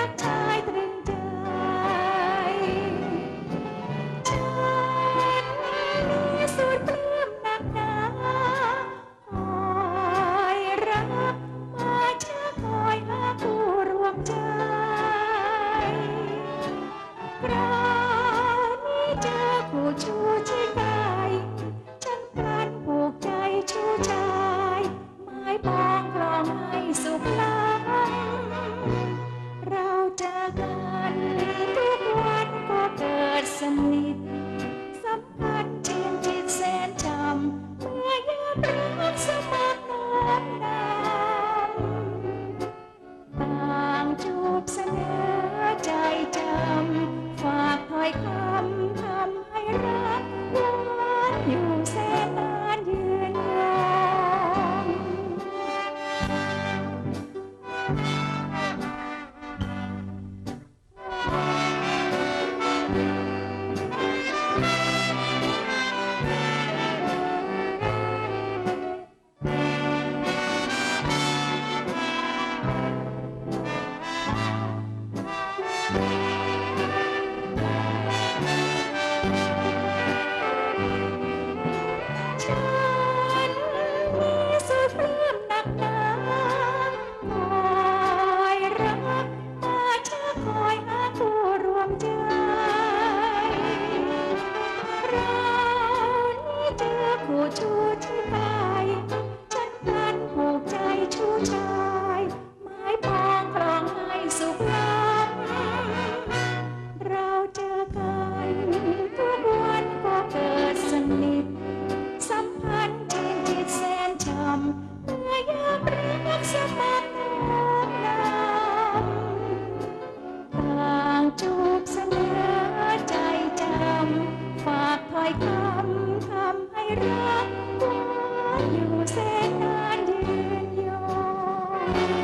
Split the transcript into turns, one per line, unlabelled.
that time. thank you. ผูกใจชู้ชาย ไม้ปองครองให้สุขล้ำเราเจอกันทุกวันก็เกิดสนิท สัมพันธ์ชื่นจิตแสนช่ำเมื่อยามรักสมัครนำต่างจูบเสนอใจจำฝากถ้อยคำทำให้รักหวานอยู่แสน thank you